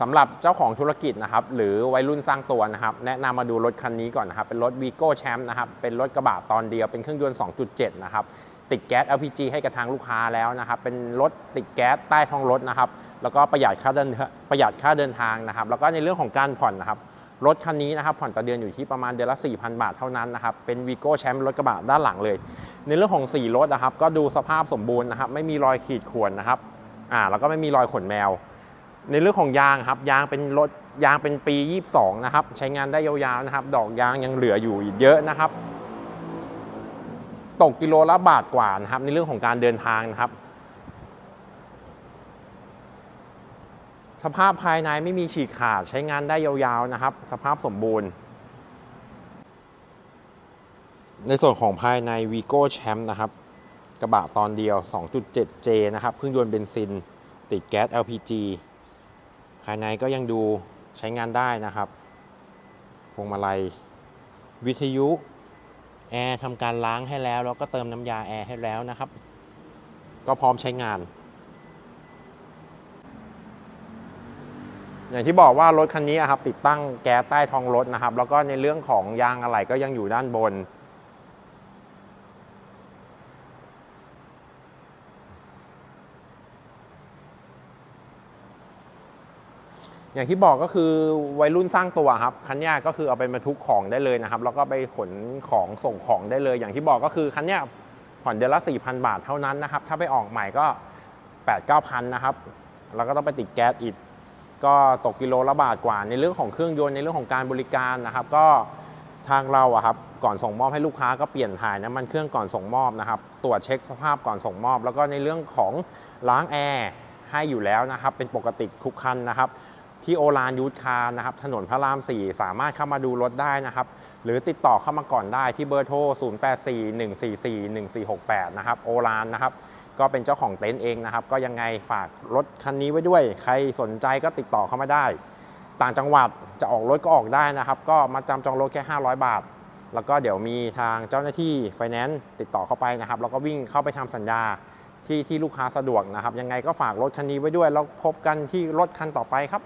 สำหรับเจ้าของธุรกิจนะครับหรือวัยรุ่นสร้างตัวนะครับแนะนำมาดูรถคันนี้ก่อนนะครับเป็นรถ Vigo Champ นะครับเป็นรถกระบะตอนเดียวเป็นเครื่องยนต์ 2.7 นะครับติดแก๊ส LPG ให้กับทางลูกค้าแล้วนะครับเป็นรถติดแก๊สใต้ท้องรถนะครับแล้วก็ประหยัดค่าเดินประหยัดค่าเดินทางนะครับแล้วก็ในเรื่องของการผ่อนนะครับรถคันนี้นะครับผ่อนต่อเดือนอยู่ที่ประมาณเดือนละ 4,000 บาทเท่านั้นนะครับเป็น Vigo Champ รถกระบะด้านหลังเลย ในเรื่องของสีรถนะครับก็ดูสภาพสมบูรณ์นะครับไม่มีรอยขีดข่วนนะครับอ่าแล้วก็ไม่มีรอยขนแมว ในเรื่องของยางครับยางเป็นรถยางเป็นปี 22 นะครับ ใช้งานได้ยาวๆนะครับ ดอกยางยังเหลืออยู่อีกเยอะนะครับ ตกกิโลละบาทกว่านะครับ ในเรื่องของการเดินทางนะครับสภาพภายในไม่มีฉีกขาดใช้งานได้ยาวๆนะครับ สภาพสมบูรณ์ ในส่วนของภายใน Vigo Champ นะครับ กระบะตอนเดียว 2.7J นะครับเครื่องยนต์เบนซิน ติดแก๊ส LPG ายในก็ยังดูใช้งานได้นะครับ พวงมาลัย วิทยุแอร์ทำการล้างให้แล้ว แล้วก็เติมน้ำยาแอร์ให้แล้วนะครับ ก็พร้อมใช้งาน อย่างที่บอกว่ารถคันนี้อะครับติดตั้งแก๊สใต้ท้องรถนะครับ แล้วก็ในเรื่องของยางอะไหล่ก็ยังอยู่ด้านบน อย่างที่บอกก็คือวัยรุ่นสร้างตัวครับคันเนี้ก็คือเอาไปบรรทุกของได้เลยนะครับ แล้วก็ไปขนของส่งของได้เลย อย่างที่บอกก็คือคันนี้ผ่อนเดือนละ 4,000 บาทเท่านั้นนะครับ ถ้าไปออกใหม่ก็ 8 9 0 0 นะครับ แล้วก็ต้องไปติดแก๊สอีก ก็ตกกิโลละบาทกว่า ในเรื่องของเครื่องยนต์ในเรื่องของการบริการนะครับ ก็ทางเราอะครับก่อนส่งมอบให้ลูกค้าก็เปลี่ยนถ่ายน้ำมันเครื่องก่อนส่งมอบนะครับ ตรวจเช็คสภาพก่อนส่งมอบ แล้วก็ในเรื่องของล้างแอร์ให้อยู่แล้วนะครับ เป็นปกติทุกคันนะครับ ที่โอลานยูทคาร์นะครับถนนพระราม 4 สามารถเข้ามาดูรถได้นะครับ หรือติดต่อเข้ามาก่อนได้ที่เบอร์โทร 0841441468 นะครับโอลานนะครับ ก็เป็นเจ้าของเต็นท์เองนะครับ ก็ยังไงฝากรถคันนี้ไว้ด้วย ใครสนใจก็ติดต่อเข้ามาได้ ต่างจังหวัดจะออกรถก็ออกได้นะครับ ก็มาจำจองรถแค่ 500 บาท แล้วก็เดี๋ยวมีทางเจ้าหน้าที่ไฟแนนซ์ติดต่อเข้าไปนะครับ แล้วก็วิ่งเข้าไปทำสัญญาที่ที่ลูกค้าสะดวกนะครับ ยังไงก็ฝากรถคันนี้ไว้ด้วย แล้วพบกันที่รถคันต่อไปครับ